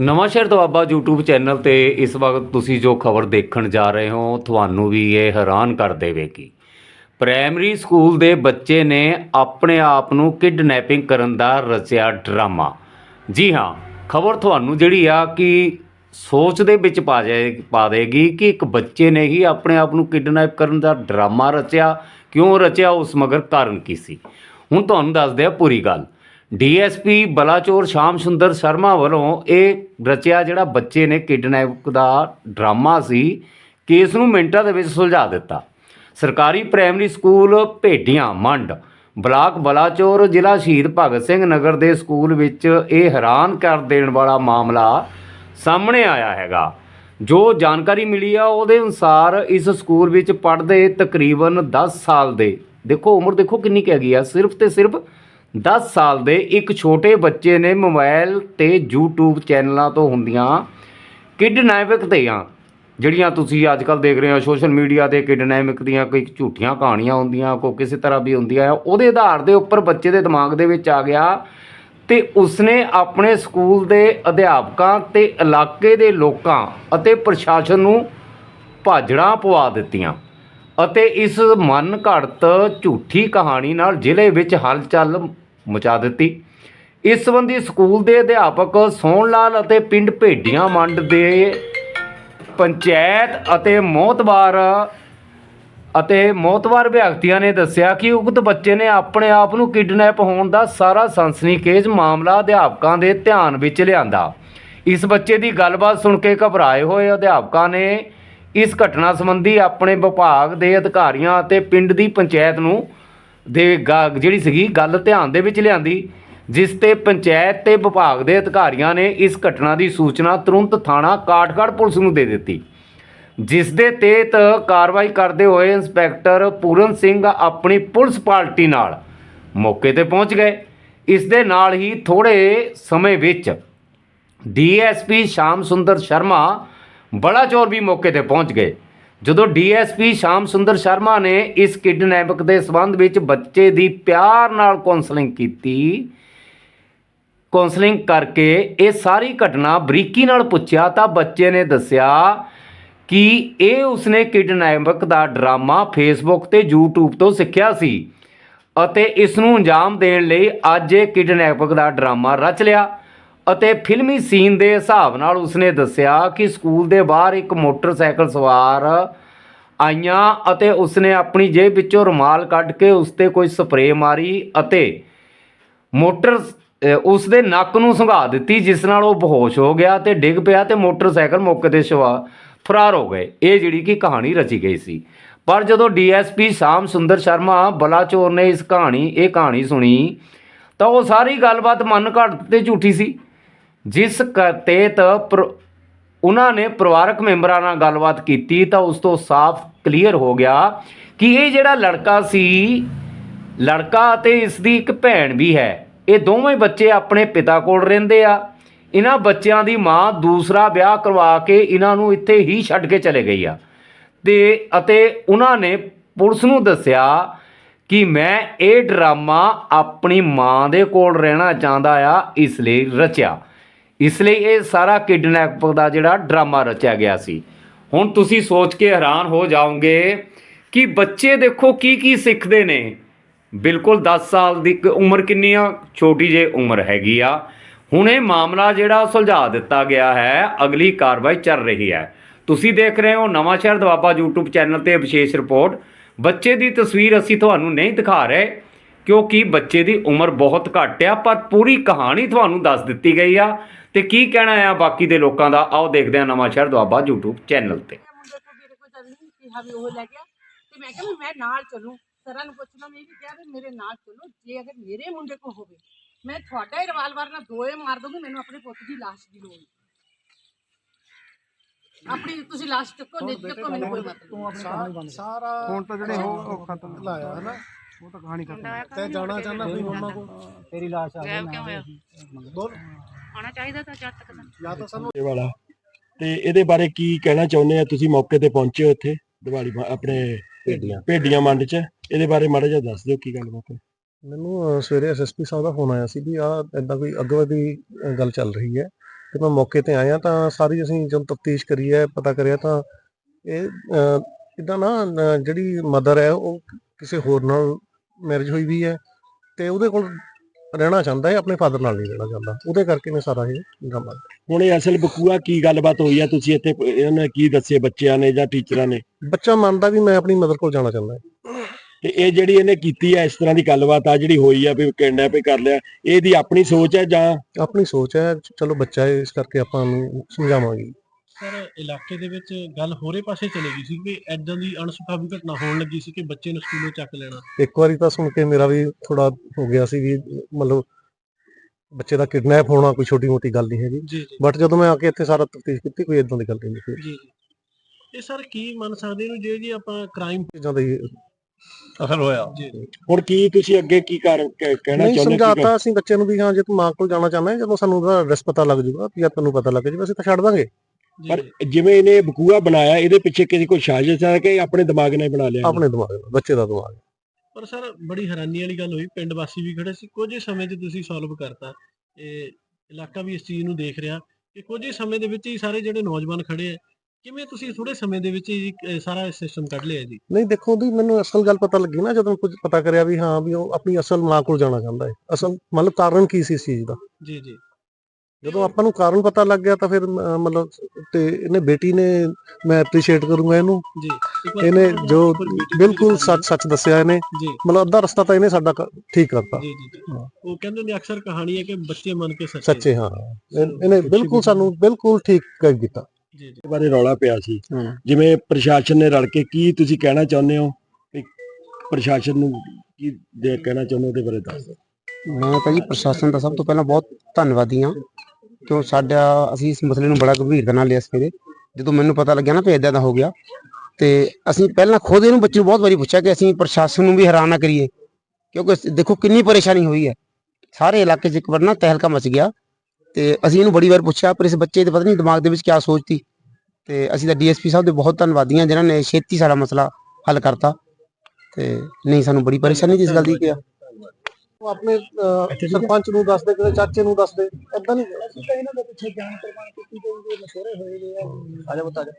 Nawanshahr Doaba YouTube channel ਤੇ ਇਸ ਵਕਤ ਤੁਸੀਂ ਜੋ ਖਬਰ ਦੇਖਣ ਜਾ ਰਹੇ ਹੋ, ਤੁਹਾਨੂੰ ਵੀ ਇਹ ਹੈਰਾਨ ਕਰ ਦੇਵੇਗੀ। ਪ੍ਰਾਇਮਰੀ ਸਕੂਲ ਦੇ ਬੱਚੇ ਨੇ ਆਪਣੇ ਆਪ ਨੂੰ ਕਿਡਨੈਪਿੰਗ ਕਰਨ ਦਾ ਰਚਿਆ ਡਰਾਮਾ। ਜੀ ਹਾਂ, ਖਬਰ ਤੁਹਾਨੂੰ ਜਿਹੜੀ ਆ ਕਿ ਸੋਚ ਦੇ ਵਿੱਚ ਪਾ ਜਾਏ, ਪਾ ਦੇਗੀ ਕਿ ਇੱਕ ਬੱਚੇ ਨੇ ਹੀ ਆਪਣੇ ਆਪ ਨੂੰ ਕਿਡਨੈਪ ਕਰਨ ਦਾ ਡਰਾਮਾ ਰਚਿਆ। ਕਿਉਂ ਰਚਿਆ, ਉਸ ਮਗਰ ਕਾਰਨ ਕੀ ਸੀ? ਹੁਣ ਤੁਹਾਨੂੰ ਦੱਸਦੇ ਆ ਪੂਰੀ ਗੱਲ। ਡੀਐਸਪੀ ਬਲਾਚੌਰ ਸ਼ਾਮ ਸੁੰਦਰ ਸ਼ਰਮਾ ਵੱਲੋਂ ਇਹ ਰਚਿਆ ਜਿਹੜਾ ਬੱਚੇ ਨੇ ਕਿਡਨੈਪ ਦਾ ਡਰਾਮਾ ਸੀ, ਕੇਸ ਨੂੰ ਮਿੰਟਾਂ ਦੇ ਵਿੱਚ ਸੁਲਝਾ ਦਿੱਤਾ। ਸਰਕਾਰੀ primary school Bhedian Mand, block Balachaur ਜ਼ਿਲ੍ਹਾ ਸ਼ਹੀਦ ਭਗਤ ਸਿੰਘ ਨਗਰ ਦੇ ਸਕੂਲ ਵਿੱਚ ਇਹ ਹੈਰਾਨ ਕਰ ਦੇਣ ਵਾਲਾ ਮਾਮਲਾ ਸਾਹਮਣੇ ਆਇਆ ਹੈਗਾ। ਜੋ ਜਾਣਕਾਰੀ ਮਿਲੀ ਆ, ਉਹਦੇ ਅਨੁਸਾਰ ਇਸ ਸਕੂਲ ਵਿੱਚ ਪੜ੍ਹਦੇ ਤਕਰੀਬਨ 10 ਸਾਲ ਦੇ। ਦੇਖੋ, ਉਮਰ ਦੇਖੋ ਕਿੰਨੀ ਕੁ ਹੈਗੀ ਆ, ਸਿਰਫ ਤੇ ਸਿਰਫ 10 ਸਾਲ ਦੇ ਇੱਕ ਛੋਟੇ ਬੱਚੇ ਨੇ ਮੋਬਾਈਲ ਤੇ YouTube ਚੈਨਲਾਂ ਤੋਂ ਹੁੰਦੀਆਂ ਕਿਡਨੈਪਿੰਗ ਦੀਆਂ ਜਿਹੜੀਆਂ ਤੁਸੀਂ ਅੱਜ ਕੱਲ ਦੇਖ ਰਹੇ ਹੋ ਸੋਸ਼ਲ ਮੀਡੀਆ ਤੇ ਕਿਡਨੈਪਿੰਗ ਦੀਆਂ ਕੋਈ ਝੂਠੀਆਂ ਕਹਾਣੀਆਂ ਹੁੰਦੀਆਂ, ਕੋਈ ਕਿਸੇ ਤਰ੍ਹਾਂ ਵੀ ਹੁੰਦੀਆਂ ਆ, ਉਹਦੇ ਆਧਾਰ ਦੇ ਉੱਪਰ ਬੱਚੇ ਦੇ ਦਿਮਾਗ ਦੇ ਵਿੱਚ ਆ ਗਿਆ ਤੇ ਉਸਨੇ ਆਪਣੇ ਸਕੂਲ ਦੇ ਅਧਿਆਪਕਾਂ ਤੇ ਇਲਾਕੇ ਦੇ ਲੋਕਾਂ ਅਤੇ ਪ੍ਰਸ਼ਾਸਨ ਨੂੰ ਭਾਜੜਾਂ ਪਵਾ ਦਿੱਤੀਆਂ ਅਤੇ ਇਸ ਮਨ ਘੜਤ ਝੂਠੀ ਕਹਾਣੀ ਨਾਲ ਜ਼ਿਲ੍ਹੇ ਵਿੱਚ ਹਲਚਲ ਮਚਾ ਦਿੱਤੀ। ਇਸ ਸੰਬੰਧੀ ਸਕੂਲ ਦੇ ਅਧਿਆਪਕ ਸੋਹਣ ਲਾਲ ਅਤੇ ਪਿੰਡ ਭੇਡੀਆਂ ਮੰਡ ਦੇ ਪੰਚਾਇਤ ਅਤੇ ਮੋਤਬਾਰ ਅਤੇ ਮੋਤਬਾਰ ਵਿਅਕਤੀਆਂ ਨੇ ਦੱਸਿਆ ਕਿ ਉਕਤ ਬੱਚੇ ਨੇ ਆਪਣੇ ਆਪ ਨੂੰ ਕਿਡਨੈਪ ਹੋਣ ਦਾ ਸਾਰਾ ਸਨਸਨੀਖੇਜ਼ ਮਾਮਲਾ ਅਧਿਆਪਕਾਂ ਦੇ ਧਿਆਨ ਵਿੱਚ ਲਿਆਂਦਾ। ਇਸ ਬੱਚੇ ਦੀ ਗੱਲਬਾਤ ਸੁਣ ਕੇ ਘਬਰਾਏ ਹੋਏ ਅਧਿਆਪਕਾਂ ਨੇ ਇਸ ਘਟਨਾ ਸੰਬੰਧੀ ਆਪਣੇ ਵਿਭਾਗ ਦੇ ਅਧਿਕਾਰੀਆਂ ਅਤੇ ਪਿੰਡ ਦੀ ਪੰਚਾਇਤ ਨੂੰ ਦੇ ਗਾ- ਜਿਹੜੀ ਸੀਗੀ, ਗੱਲ ਧਿਆਨ ਦੇ ਵਿੱਚ ਲਿਆਂਦੀ, ਜਿਸ ਤੇ ਪੰਚਾਇਤ ਤੇ ਵਿਭਾਗ ਦੇ ਅਧਿਕਾਰੀਆਂ ਨੇ ਇਸ ਘਟਨਾ ਦੀ ਸੂਚਨਾ ਤੁਰੰਤ ਥਾਣਾ ਕਾਠਗੜ੍ਹ ਪੁਲਿਸ ਨੂੰ ਦੇ ਦਿੱਤੀ। ਜਿਸ ਦੇ ਤਹਿਤ ਕਾਰਵਾਈ ਕਰਦੇ ਹੋਏ ਇੰਸਪੈਕਟਰ ਪੂਰਨ ਸਿੰਘ ਆਪਣੀ ਪੁਲਿਸ ਪਾਰਟੀ ਨਾਲ ਮੌਕੇ ਤੇ ਪਹੁੰਚ ਗਏ। ਇਸ ਦੇ ਨਾਲ ਹੀ ਥੋੜੇ ਸਮੇਂ ਵਿੱਚ ਡੀਐਸਪੀ ਸ਼ਾਮ ਸੁੰਦਰ ਸ਼ਰਮਾ ਬੜਾ ਬਲਾਚੌਰ ਵੀ ਮੌਕੇ ਤੇ ਪਹੁੰਚ ਗਏ। ਜਦੋਂ ਡੀਐਸਪੀ ਸ਼ਾਮ ਸੁੰਦਰ ਸ਼ਰਮਾ ਨੇ ਇਸ ਕਿਡਨੈਪਿੰਗ ਦੇ ਸਬੰਧ ਵਿੱਚ ਬੱਚੇ ਦੀ ਪਿਆਰ ਨਾਲ ਕਾਉਂਸਲਿੰਗ ਕੀਤੀ ਕਾਉਂਸਲਿੰਗ ਕਰਕੇ ਇਹ ਸਾਰੀ ਘਟਨਾ ਬਰੀਕੀ ਨਾਲ ਪੁੱਛਿਆ ਤਾਂ ਬੱਚੇ ਨੇ ਦੱਸਿਆ ਕਿ ਇਹ ਉਸਨੇ ਕਿਡਨੈਪਿੰਗ ਦਾ ਡਰਾਮਾ ਫੇਸਬੁੱਕ ਤੇ YouTube ਤੋਂ ਸਿੱਖਿਆ ਸੀ ਅਤੇ ਇਸ ਨੂੰ ਅੰਜਾਮ ਦੇਣ ਲਈ ਅੱਜ ਇਹ ਕਿਡਨੈਪਿੰਗ ਦਾ ਡਰਾਮਾ ਰਚ ਲਿਆ। ਅਤੇ ਫਿਲਮੀ ਸੀਨ ਦੇ ਹਿਸਾਬ ਨਾਲ ਉਸਨੇ ਦੱਸਿਆ ਕਿ ਸਕੂਲ ਦੇ ਬਾਹਰ ਇੱਕ ਮੋਟਰਸਾਈਕਲ ਸਵਾਰ ਆਈਆਂ ਅਤੇ ਉਸਨੇ ਆਪਣੀ ਜੇਬ ਵਿੱਚੋਂ ਰੁਮਾਲ ਕੱਢ ਕੇ ਉਸ ਤੇ ਕੋਈ ਸਪਰੇਅ ਮਾਰੀ ਅਤੇ ਮੋਟਰ ਅ, ਉਸ ਦੇ ਨੱਕ ਨੂੰ ਸੰਘਾ ਦਿੱਤੀ ਜਿਸ ਨਾਲ ਉਹ ਬੇਹੋਸ਼ ਹੋ ਗਿਆ ਤੇ ਡਿੱਗ ਪਿਆ ਤੇ ਮੋਟਰਸਾਈਕਲ ਮੌਕੇ ਤੇ ਸ਼ਵਾ ਫਰਾਰ ਹੋ ਗਏ। ਇਹ ਜਿਹੜੀ ਕਿ ਕਹਾਣੀ ਰਚੀ ਗਈ ਸੀ। ਪਰ ਜਦੋਂ ਡੀਐਸਪੀ ਸ਼ਾਮ ਸੁੰਦਰ ਸ਼ਰਮਾ ਬਲਾਚੌਰ ਨੇ ਇਸ ਕਹਾਣੀ ਇਹ ਕਹਾਣੀ ਸੁਣੀ ਤਾਂ ਉਹ ਸਾਰੀ ਗੱਲਬਾਤ ਮਨ ਘੜਤ ਤੇ ਝੂਠੀ ਸੀ। ਜਿਸ ਕ- ਤਹਿਤ ਉਹਨਾਂ ਨੇ ਪਰਿਵਾਰਕ ਮੈਂਬਰਾਂ ਨਾਲ ਗੱਲਬਾਤ ਕੀਤੀ ਤਾਂ ਉਸ ਤੋਂ ਸਾਫ਼ ਕਲੀਅਰ ਹੋ ਗਿਆ ਕਿ ਇਹ ਜਿਹੜਾ ਲੜਕਾ ਸੀ, ਲੜਕਾ ਅਤੇ ਇਸ ਦੀ ਇੱਕ ਭੈਣ ਵੀ ਹੈ। ਇਹ ਦੋਵੇਂ ਬੱਚੇ ਆਪਣੇ ਪਿਤਾ ਕੋਲ ਰਹਿੰਦੇ ਆ। ਇਹਨਾਂ ਬੱਚਿਆਂ ਦੀ ਮਾਂ ਦੂਸਰਾ ਵਿਆਹ ਕਰਵਾ ਕੇ ਇਹਨਾਂ ਨੂੰ ਇੱਥੇ ਹੀ ਛੱਡ ਕੇ ਚਲੇ ਗਈ ਆ। ਤੇ, ਅਤੇ ਉਹਨਾਂ ਨੇ ਪੁਲਿਸ ਨੂੰ ਦੱਸਿਆ ਕਿ ਮੈਂ ਇਹ ਡਰਾਮਾ ਆਪਣੀ ਮਾਂ ਦੇ ਕੋਲ ਰਹਿਣਾ ਚਾਹੁੰਦਾ ਆ, ਇਸ ਲਈ ਰਚਿਆ। ਇਸ ਲਈ ਇਹ ਸਾਰਾ ਕਿਡਨੈਪ ਦਾ ਜਿਹੜਾ ਡਰਾਮਾ ਰਚਿਆ ਗਿਆ ਸੀ। ਹੁਣ ਤੁਸੀਂ ਸੋਚ ਕੇ ਹੈਰਾਨ ਹੋ ਜਾਓਗੇ ਕਿ ਬੱਚੇ ਦੇਖੋ ਕੀ ਕੀ ਸਿੱਖਦੇ ਨੇ। ਬਿਲਕੁਲ 10 ਸਾਲ ਦੀ ਕ- ਉਮਰ ਕਿੰਨੀ ਆ? ਛੋਟੀ ਜਿਹੀ ਉਮਰ ਹੈਗੀ ਆ। ਹੁਣ ਇਹ ਮਾਮਲਾ ਜਿਹੜਾ ਸੁਲਝਾ ਦਿੱਤਾ ਗਿਆ ਹੈ। ਅਗਲੀ ਕਾਰਵਾਈ ਚੱਲ ਰਹੀ ਹੈ। ਤੁਸੀਂ ਦੇਖ ਰਹੇ ਹੋ ਨਵਾਂ ਸ਼ਹਿਰ ਦਵਾਬਾ YouTube ਚੈਨਲ ਤੇ ਵਿਸ਼ੇਸ਼ ਰਿਪੋਰਟ। ਬੱਚੇ ਦੀ ਤਸਵੀਰ ਅਸੀਂ ਤੁਹਾਨੂੰ ਨਹੀਂ ਦਿਖਾ ਰਹੇ, ਕਿਉਂਕਿ ਬੱਚੇ ਦੀ ਉਮਰ ਬਹੁਤ ਘੱਟ ਆ, ਪਰ ਪੂਰੀ ਕਹਾਣੀ ਤੁਹਾਨੂੰ ਦੱਸ ਦਿੱਤੀ ਗਈ ਆ। ਤੇ ਕੀ ਕਹਿਣਾ ਆ ਬਾਕੀ ਦੇ ਲੋਕਾਂ ਦਾ? ਆਓ ਦੇਖਦੇ ਹਾਂ ਨਵਾਂ ਸ਼ਹਿਰ ਦਵਾਬਾ YouTube ਚੈਨਲ ਤੇ। ਮੈਂ ਮੁੰਡੇ ਕੋਲ ਮੇਰੇ ਕੋਲ ਚੱਲ ਨਹੀਂ ਕਿਹਾ ਵੀ ਉਹ ਲੈ ਗਿਆ। ਤੇ ਮੈਂ ਕਿਹਾ ਵੀ ਮੈਂ ਨਾਲ ਚੱਲੂ। ਸਰਾਂ ਨੂੰ ਪੁੱਛਣਾ ਮੈਂ ਵੀ ਕਿਹਾ ਵੀ ਮੇਰੇ ਨਾਲ ਚੱਲੋ ਜੇ ਅਗਰ ਮੇਰੇ ਮੁੰਡੇ ਕੋਲ ਹੋਵੇ। ਮੈਂ ਤੁਹਾਡਾ ਹੀ ਰਿਵਾਲਵਰ ਨਾਲ ਦੋਏ ਮਾਰ ਦੂੰਗੀ ਮੈਨੂੰ ਆਪਣੇ ਪੁੱਤ ਦੀ ਲਾਸ਼ ਦੀ ਲੋੜ। ਆਪਣੀ ਤੁਸੀਂ ਲਾਸ਼ ਚੱਕੋ ਨਹੀਂ ਚੱਕੋ ਮੈਨੂੰ ਕੋਈ ਮਤਲਬ ਨਹੀਂ। ਸਾਰਾ ਹੁਣ ਤਾਂ ਜਿਹੜੇ ਉਹ ਉਹ ਖਤਮ ਲਾਇਆ ਹੈ ਨਾ। ਉਹ ਤਾਂ ਕਹਾਣੀ ਖਤਮ ਤੇ ਜਾਣਾ ਚਾਹੁੰਦਾ ਕੋਈ ਮੰਮਾ ਕੋ ਤੇਰੀ ਲਾਸ਼ ਆ ਕਿਉਂ ਹੋਇਆ? ਬੋਲ। ਆਉਣਾ ਚਾਹੀਦਾ ਤਾਂ ਜਦ ਤੱਕ ਤਾਂ। ਜਾਂ ਤਾਂ ਸਾਨੂੰ ਇਹ ਵਾਲਾ। ਤੇ ਇਹਦੇ ਬਾਰੇ ਕੀ ਕਹਿਣਾ ਚਾਹੁੰਦੇ ਆ ਤੁਸੀਂ ਮੌਕੇ ਤੇ ਪਹੁੰਚੇ ਹੋ ਇੱਥੇ ਦੀਵਾਲੀ ਮਾ- ਆਪਣੇ ਭੇਡੀਆਂ। ਭੇਡੀਆਂ ਮੰਡ ਚ? ਇਹਦੇ ਬਾਰੇ ਮਾੜਾ ਜਿਹਾ ਦੱਸ ਦਿਓ ਕੀ ਗੱਲਬਾਤ ਹੈ। ਮੈਨੂੰ ਅਹ, ਸਵੇਰੇ ਐਸਐਸਪੀ ਸਾਹਿਬ ਦਾ ਫੋਨ ਆਇਆ ਸੀ ਵੀ ਆ ਇਦਾਂ ਕੋਈ ਅੱਗਵਾਦੀ ਗੱਲ ਚੱਲ ਰਹੀ ਹੈ। ਤੇ ਮੈਂ ਮੌਕੇ ਤੇ ਆਇਆ ਤਾਂ ਸਾਰੀ ਅਸੀਂ ਜਦੋਂ ਤਫਤੀਸ਼ ਕਰੀ ਹੈ ਪਤਾ ਕਰਿਆ ਤਾਂ ਇਹ ਇਦਾਂ ਨਾ ਅਹ, ਜਿਹੜੀ ਮਦਰ ਹੈ ਉਹ ਕਿਸੇ ਹੋਰ ਨਾਲ ਮੈਰਿਜ ਹੋਈ ਵੀ ਹੈ। ਤੇ ਉਹਦੇ ਕੋਲ ਰਹਿਣਾ ਚਾਹੁੰਦਾ ਹੈ ਆਪਣੇ ਫਾਦਰ ਨਾਲ ਨਹੀਂ ਰਹਿਣਾ ਚਾਹੁੰਦਾ। ਉਹਦੇ ਕਰਕੇ ਨੇ ਸਾਰਾ ਇਹ ਡਰਾਮਾ ਹੁਣ ਇਹ ਅਸਲ ਬਕੂਆ ਕੀ ਗੱਲਬਾਤ ਹੋਈ ਆ? ਤੁਸੀਂ ਇੱਥੇ ਇਹਨੇ ਕੀ ਦੱਸੇ ਬੱਚਿਆਂ ਨੇ ਜਾਂ ਟੀਚਰਾਂ ਨੇ? ਬੱਚਾ ਮੰਨਦਾ ਵੀ ਮੈਂ ਆਪਣੀ ਮਦਰ ਕੋਲ ਜਾਣਾ ਚਾਹੁੰਦਾ। ਹੈ ਤੇ ਇਹ ਜਿਹੜੀ ਇਹਨੇ ਕੀਤੀ ਆ ਇਸ ਤਰ੍ਹਾਂ ਦੀ ਗੱਲਬਾਤ ਆ ਜਿਹੜੀ ਹੋਈ ਆ ਵੀ ਕਿਡਨੈਪ ਕਰ ਲਿਆ ਇਹਦੀ ਆਪਣੀ ਸੋਚ ਹੈ ਜਾਂ ਆਪਣੀ ਸੋਚ ਹੈ ਚਲੋ ਬੱਚਾ ਹੈ ਇਸ ਕਰਕੇ ਆਪਾਂ ਨੂੰ ਸਮਝਾਵਾਂਗੇ। ਸਰ ਇਲਾਕੇ ਦੇ ਵਿੱਚ ਗੱਲ ਹੋਰੇ ਪਾਸੇ ਚਲੇ ਗਈ ਸੀ ਕਿ ਐਦਾਂ ਦੀ ਅਣਸੁਖਾਵੀ ਘਟਨਾ ਹੋਣ ਲੱਗੀ ਸੀ ਕਿ ਬੱਚੇ ਨੂੰ ਸਕੂਲੋਂ ਚੱਕ ਲੈਣਾ। ਇੱਕ ਵਾਰੀ ਤਾਂ ਸੁਣ ਕੇ ਮੇਰਾ ਵੀ ਥੋੜਾ ਹੋ ਗਿਆ ਸੀ ਵੀ ਮਤਲਬ ਬੱਚੇ ਦਾ ਕਿਡਨੈਪ ਹੋਣਾ ਕੋਈ ਛੋਟੀ ਮੋਟੀ ਗੱਲ ਨਹੀਂ ਹੈਗੀ। ਬਟ ਜਦੋਂ ਮੈਂ ਆ ਕੇ ਇੱਥੇ ਸਾਰਾ ਤਫਤੀਸ਼ ਕੀਤੀ ਕੋਈ ਇਦਾਂ ਦੀ ਗੱਲ ਨਹੀਂ ਸੀ। ਜੀ ਜੀ। ਇਹ ਸਰ ਕੀ ਮੰਨ ਸਕਦੇ ਨੂੰ ਜੇ ਜੀ ਆਪਾਂ ਕ੍ਰਾਈਮ ਚੀਜ਼ਾਂ ਦਾ ਹੀ ਅਸਰ ਹੋਇਆ। ਜੀ ਹੁਣ ਕੀ ਤੁਸੀਂ ਅੱਗੇ ਕੀ ਕਰ ਕਹਿ- ਕਹਿਣਾ ਚਾਹੁੰਦੇ ਹੋ? ਸਮਝਾਤਾ ਅਸੀਂ ਬੱਚੇ ਨੂੰ ਵੀ ਹਾਂ ਜੇ ਤੂੰ ਮਾਂ ਕੋਲ ਜਾਣਾ ਚਾਹੁੰਦਾ ਹੈ ਜਦੋਂ ਸਾਨੂੰ ਉਹਦਾ ਐਡਰੈਸ ਪਤਾ ਲੱਗ ਜਾਊਗਾ ਜਾਂ ਤੈਨੂੰ ਪਤਾ ਲੱਗ ਜਾਊਗਾ ਅਸੀਂ ਤਾਂ ਛੱਡ ਦਾਂਗੇ। ਪਰ। ਜਿਵੇਂ ਇਹਨੇ ਬਕੂਆ ਬਣਾਇਆ ਇਹਦੇ ਪਿੱਛੇ ਕਿਸੇ ਕੋਈ ਸਾਜ਼ਿਸ਼ ਹੈ ਕਿ ਆਪਣੇ ਦਿਮਾਗ ਨੇ ਬਣਾ ਲਿਆ? ਆਪਣੇ ਦਿਮਾਗ ਨਾਲ ਬੱਚੇ ਦਾ ਦਿਮਾਗ ਪਰ ਸਰ ਬੜੀ ਹੈਰਾਨੀ ਵਾਲੀ ਗੱਲ ਹੋਈ। ਪਿੰਡ ਵਾਸੀ ਵੀ ਖੜੇ ਸੀ। ਕੁਝ ਹੀ ਸਮੇਂ 'ਚ ਤੁਸੀਂ ਸੋਲਵ ਕਰਤਾ। ਇਹ ਇਲਾਕਾ ਵੀ ਇਸ ਚੀਜ਼ ਨੂੰ ਦੇਖ ਰਿਹਾ ਕਿ ਕੁਝ ਹੀ ਸਮੇਂ ਦੇ ਵਿੱਚ ਹੀ ਸਾਰੇ ਜਿਹੜੇ ਨੌਜਵਾਨ ਖੜੇ ਆ ਕਿਵੇਂ ਤੁਸੀਂ ਥੋੜੇ ਸਮੇਂ ਦੇ ਵਿੱਚ ਹੀ ਇਹ ਸਾਰਾ ਸਿਸਟਮ ਕੱਢ ਲਿਆ ਜੀ? ਨਹੀਂ ਦੇਖੋ ਉਹਦੀ ਮੈਨੂੰ ਅਸਲ ਗੱਲ ਪਤਾ ਲੱਗੀ ਨਾ ਜਦੋਂ ਕੁਝ ਪਤਾ ਕਰਿਆ ਵੀ ਹਾਂ ਵੀ ਉਹ ਆਪਣੀ ਅਸਲ ਮਾਂ ਕੋਲ ਜਾਣਾ ਚਾਹੁੰਦਾ ਹੈ। ਅਸਲ ਮਤਲਬ ਕਾਰਨ ਕੀ ਸੀ ਇਸ ਚੀਜ਼ ਦਾ? ਜੀ ਜੀ। ਜਦੋਂ ਆਪਾਂ ਨੂੰ ਕਾਰਨ ਪਤਾ ਲੱਗ ਗਿਆ ਤਾਂ ਫਿਰ ਅਹ, ਮਤਲਬ ਤੇ ਇਹਨੇ ਬੇਟੀ ਨੇ ਮੈਂ ਐਪਰੀਸ਼ੀਏਟ ਕਰੂੰਗਾ ਇਹਨੂੰ। ਜੀ। ਇੱਕ ਵਾਰ ਇਹਨੇ ਜੋ ਬਿਲਕੁਲ ਸੱਚ ਸੱਚ ਦੱਸਿਆ ਇਹਨੇ। ਜੀ। ਮਤਲਬ ਅੱਧਾ ਰਸਤਾ ਤਾਂ ਇਹਨੇ ਸਾਡਾ ਕ- ਠੀਕ ਕਰਤਾ। ਜੀ ਜੀ ਜੀ। ਉਹ ਕਹਿੰਦੇ ਨੇ ਅਕਸਰ ਕਹਾਣੀ ਹੈ ਕਿ ਬੱਚੇ ਮੰਨ ਕੇ ਸੱਚੇ। ਸੱਚੇ ਹਾਂ। ਇਹ- ਇਹਨੇ ਬਿਲਕੁਲ ਸਾਨੂੰ ਬਿਲਕੁਲ ਠੀਕ ਕਰ ਦਿੱਤਾ ਜੀ ਜੀ। ਇਸ ਬਾਰੇ ਰੌਲਾ ਪਿਆ ਸੀ। ਜਿਵੇਂ ਪ੍ਰਸ਼ਾਸਨ ਨੇ ਰਲ ਕੇ ਕੀ ਤੁਸੀਂ ਕਹਿਣਾ ਚਾਹੁੰਦੇ ਹੋ? ਪ੍ਰਸ਼ਾਸਨ ਨੂੰ ਕੀ ਦੇ ਕਹਿਣਾ ਚਾਹੁੰਦੇ ਹੋ ਉਹਦੇ ਬਾਰੇ ਦੱਸ ਮੈਂ ਤਾਂ ਜੀ ਪ੍ਰਸ਼ਾਸਨ ਦਾ ਸਭ ਤੋਂ ਪਹਿਲਾਂ ਬਹੁਤ ਧੰਨਵਾਦੀ ਹਾਂ। ਕਿਉਂ ਸਾਡਾ, ਅਸੀਂ ਇਸ ਮਸਲੇ ਨੂੰ ਬੜਾ ਗੰਭੀਰਤਾ ਨਾਲ ਲਿਆ ਸਵੇਰੇ। ਜਦੋਂ ਮੈਨੂੰ ਪਤਾ ਲੱਗਿਆ ਨਾ ਵੀ ਇਦਾਂ ਦਾ ਹੋ ਗਿਆ, ਤੇ ਅਸੀਂ ਪਹਿਲਾਂ ਖੁਦ ਇਹਨੂੰ ਬੱਚੇ ਨੂੰ ਬਹੁਤ ਵਾਰੀ ਪੁੱਛਿਆ ਕਿ ਅਸੀਂ ਪ੍ਰਸ਼ਾਸਨ ਨੂੰ ਵੀ ਹੈਰਾਨ ਨਾ ਕਰੀਏ, ਕਿਉਂਕਿ ਦੇਖੋ ਕਿੰਨੀ ਪਰੇਸ਼ਾਨੀ ਹੋਈ ਹੈ। ਸਾਰੇ ਇਲਾਕੇ 'ਚ ਇੱਕ ਵਾਰ ਨਾ ਤਹਿਲਕਾ ਮਚ ਗਿਆ, ਤੇ ਅਸੀਂ ਇਹਨੂੰ ਬੜੀ ਵਾਰ ਪੁੱਛਿਆ, ਪਰ ਇਸ ਬੱਚੇ ਦੇ ਪਤਾ ਨਹੀਂ ਦਿਮਾਗ ਦੇ ਵਿੱਚ ਕੀ ਸੋਚਤੀ ਤੇ ਅਸੀਂ ਤਾਂ ਡੀਐਸਪੀ ਸਾਹਿਬ ਦੇ ਬਹੁਤ ਧੰਨਵਾਦੀ ਹਾਂ ਜਿਨ੍ਹਾਂ ਨੇ ਛੇਤੀ ਸਾਡਾ ਮਸਲਾ ਹੱਲ ਕਰਤਾ। ਤੇ ਨਹੀਂ, ਸਾਨੂੰ ਬੜੀ ਪਰੇਸ਼ਾਨੀ ਦੀ ਇਸ ਗੱਲ ਦੀ ਕਿ ਉਹ ਆਪਣੇ ਅਹ, ਸਰਪੰਚ ਨੂੰ ਦੱਸ ਦੇ ਕਿਸੇ ਚਾਚੇ ਨੂੰ ਦੱਸ ਦੇ ਏਦਾਂ ਨਹੀਂ ਅਸੀਂ ਤਾਂ ਇਹਨਾਂ ਦੇ ਪਿੱਛੇ ਜਾਣ ਪ੍ਰਮਾਣ ਕੀਤੀ ਗਈ ਮਸ਼ਹੂਰੇ ਹੋਏ ਨੇ। ਆ ਜਾ ਬਤਾ ਜਾ।